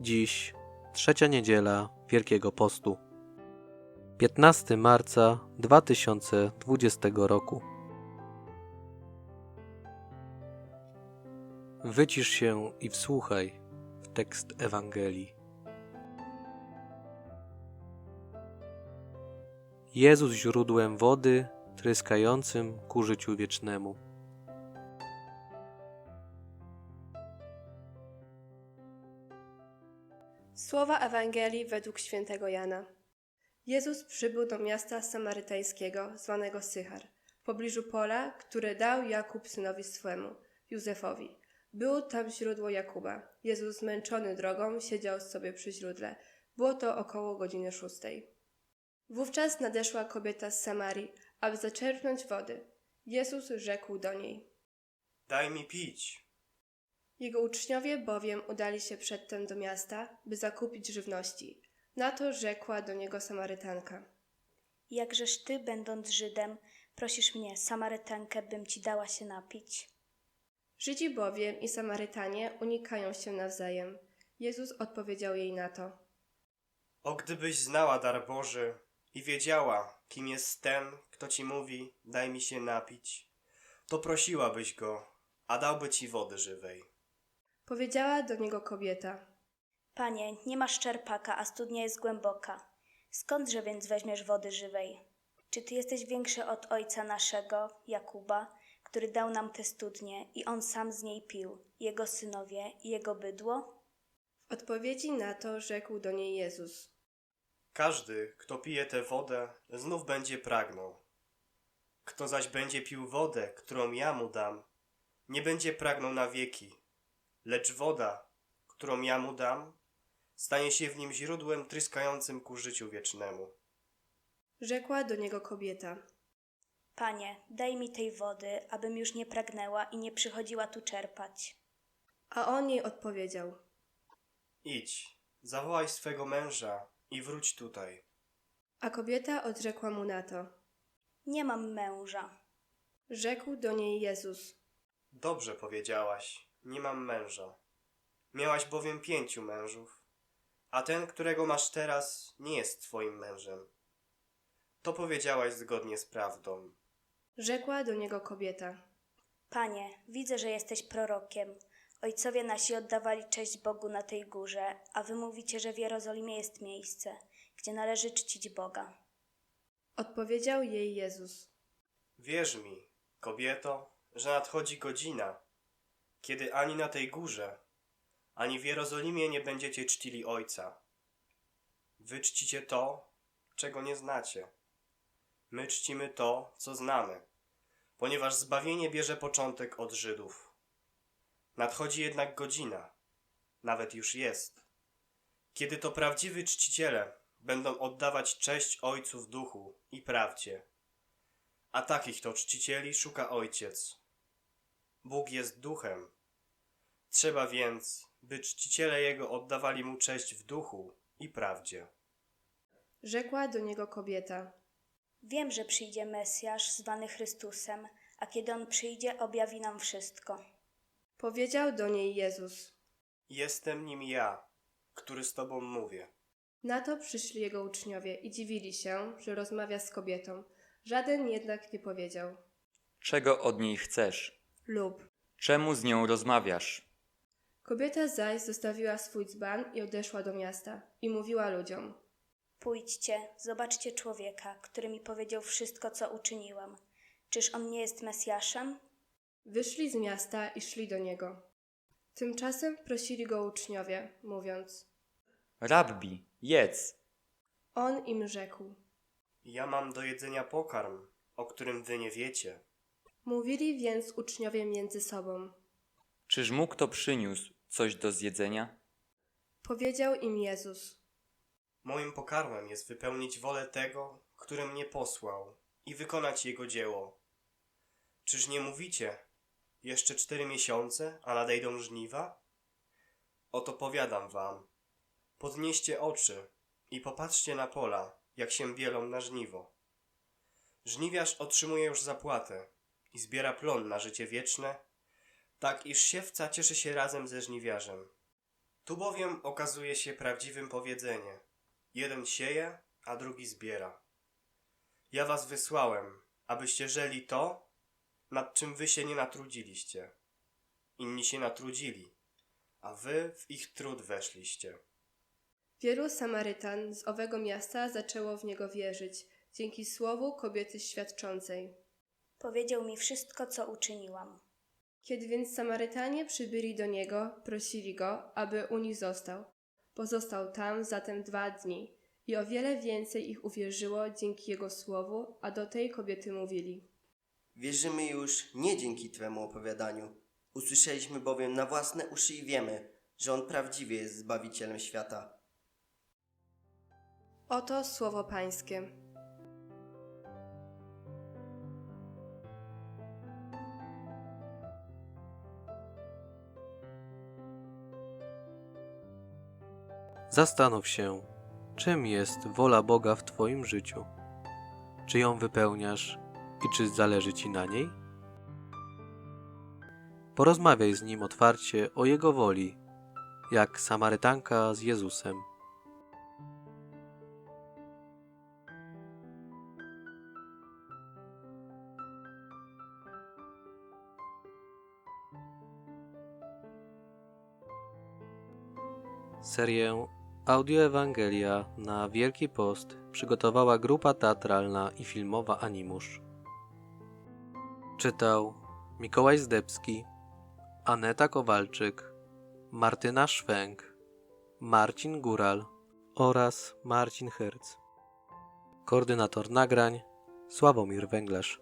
Dziś trzecia niedziela Wielkiego Postu. 15 marca 2020 roku. Wycisz się i wsłuchaj w tekst Ewangelii. Jezus źródłem wody, tryskającym ku życiu wiecznemu. Słowa Ewangelii według świętego Jana. Jezus przybył do miasta samarytańskiego zwanego Sychar, w pobliżu pola, które dał Jakub synowi swemu, Józefowi. Było tam źródło Jakuba. Jezus zmęczony drogą siedział sobie przy źródle. Było to około godziny szóstej. Wówczas nadeszła kobieta z Samarii, aby zaczerpnąć wody. Jezus rzekł do niej. Daj mi pić. Jego uczniowie bowiem udali się przedtem do miasta, by zakupić żywności. Na to rzekła do niego Samarytanka. Jakżeż ty, będąc Żydem, prosisz mnie, Samarytankę, bym ci dała się napić? Żydzi bowiem i Samarytanie unikają się nawzajem. Jezus odpowiedział jej na to. O gdybyś znała dar Boży i wiedziała, kim jest ten, kto ci mówi, daj mi się napić, to prosiłabyś go, a dałby ci wody żywej. Powiedziała do niego kobieta. Panie, nie masz czerpaka, a studnia jest głęboka. Skądże więc weźmiesz wody żywej? Czy ty jesteś większy od ojca naszego, Jakuba, który dał nam tę studnię i on sam z niej pił, jego synowie i jego bydło? W odpowiedzi na to rzekł do niej Jezus. Każdy, kto pije tę wodę, znów będzie pragnął. Kto zaś będzie pił wodę, którą ja mu dam, nie będzie pragnął na wieki, lecz woda, którą ja mu dam, stanie się w nim źródłem tryskającym ku życiu wiecznemu. Rzekła do niego kobieta. Panie, daj mi tej wody, abym już nie pragnęła i nie przychodziła tu czerpać. A on jej odpowiedział. Idź, zawołaj swego męża i wróć tutaj. A kobieta odrzekła mu na to. Nie mam męża. Rzekł do niej Jezus. Dobrze powiedziałaś, nie mam męża. Miałaś bowiem pięciu mężów, a ten, którego masz teraz, nie jest twoim mężem. To powiedziałaś zgodnie z prawdą. Rzekła do niego kobieta. Panie, widzę, że jesteś prorokiem. Ojcowie nasi oddawali cześć Bogu na tej górze, a wy mówicie, że w Jerozolimie jest miejsce, gdzie należy czcić Boga. Odpowiedział jej Jezus. Wierz mi, kobieto, że nadchodzi godzina, kiedy ani na tej górze, ani w Jerozolimie nie będziecie czcili Ojca. Wy czcicie to, czego nie znacie. My czcimy to, co znamy, ponieważ zbawienie bierze początek od Żydów. Nadchodzi jednak godzina, nawet już jest, kiedy to prawdziwi czciciele będą oddawać cześć Ojcu w duchu i prawdzie. A takich to czcicieli szuka Ojciec. Bóg jest duchem. Trzeba więc, by czciciele Jego oddawali Mu cześć w duchu i prawdzie. Rzekła do niego kobieta. Wiem, że przyjdzie Mesjasz zwany Chrystusem, a kiedy on przyjdzie, objawi nam wszystko. Powiedział do niej Jezus. Jestem nim ja, który z Tobą mówię. Na to przyszli jego uczniowie i dziwili się, że rozmawia z kobietą. Żaden jednak nie powiedział. Czego od niej chcesz? Lub. Czemu z nią rozmawiasz? Kobieta zaś zostawiła swój dzban i odeszła do miasta i mówiła ludziom. Pójdźcie, zobaczcie człowieka, który mi powiedział wszystko, co uczyniłam. Czyż on nie jest Mesjaszem? Wyszli z miasta i szli do niego. Tymczasem prosili go uczniowie, mówiąc. Rabbi, jedz. On im rzekł. Ja mam do jedzenia pokarm, o którym Wy nie wiecie. Mówili więc uczniowie między sobą. Czyż mu kto przyniósł coś do zjedzenia? Powiedział im Jezus. Moim pokarmem jest wypełnić wolę tego, który mnie posłał i wykonać jego dzieło. Czyż nie mówicie, jeszcze cztery miesiące, a nadejdą żniwa? Oto powiadam wam, podnieście oczy i popatrzcie na pola, jak się bielą na żniwo. Żniwiarz otrzymuje już zapłatę i zbiera plon na życie wieczne, tak iż siewca cieszy się razem ze żniwiarzem. Tu bowiem okazuje się prawdziwym powiedzenie: jeden sieje, a drugi zbiera. Ja was wysłałem, abyście żeli to, nad czym wy się nie natrudziliście. Inni się natrudzili, a wy w ich trud weszliście. Wielu Samarytan z owego miasta zaczęło w niego wierzyć, dzięki słowu kobiety świadczącej. Powiedział mi wszystko, co uczyniłam. Kiedy więc Samarytanie przybyli do niego, prosili go, aby u nich został. Pozostał tam zatem dwa dni i o wiele więcej ich uwierzyło dzięki jego słowu, a do tej kobiety mówili. Wierzymy już nie dzięki Twemu opowiadaniu. Usłyszeliśmy bowiem na własne uszy i wiemy, że On prawdziwie jest Zbawicielem świata. Oto słowo Pańskie. Zastanów się, czym jest wola Boga w Twoim życiu. Czy ją wypełniasz i czy zależy Ci na niej? Porozmawiaj z Nim otwarcie o Jego woli, jak Samarytanka z Jezusem. Serię Audio Ewangelia na Wielki Post przygotowała grupa teatralna i filmowa Animusz. Czytał Mikołaj Zdebski, Aneta Kowalczyk, Martyna Szwęk, Marcin Góral oraz Marcin Herc. Koordynator nagrań Sławomir Węglarz.